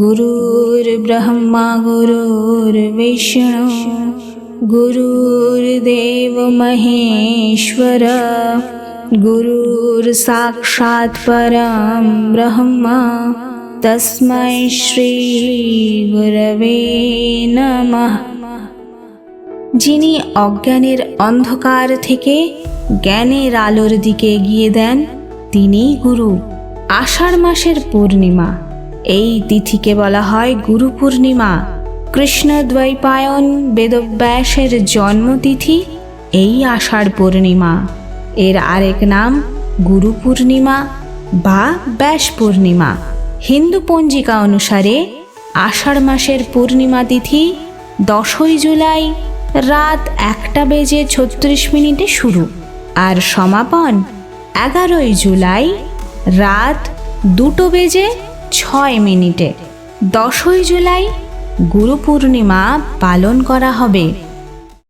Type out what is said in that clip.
गुरुर्ब्रह्मा गुरुर्विष्णु गुरुर्देव महेश्वर गुरुर्साक्षात् परं ब्रह्म तस्मै श्रीगुरवे नमः যিনি অজ্ঞানের অন্ধকার থেকে জ্ঞানের আলোর দিকে এগিয়ে দেন তিনিই গুরু আষাঢ় মাসের পূর্ণিমা এই তিথিকে বলা হয় গুরু পূর্ণিমা কৃষ্ণ দ্বৈপায়ন বেদব্যাসের জন্মতিথি, এই আষাঢ় পূর্ণিমা। এর আরেক নাম গুরু পূর্ণিমা বা ব্যাস পূর্ণিমা হিন্দু পঞ্জিকা অনুসারে আষাঢ় মাসের পূর্ণিমা তিথি দশই জুলাই রাত একটা বেজে ছত্রিশ মিনিটে শুরু আর সমাপন এগারোই জুলাই রাত দুটো বেজে ছয় মিনিটে। দশই জুলাই গুরু পূর্ণিমা পালন করা হবে।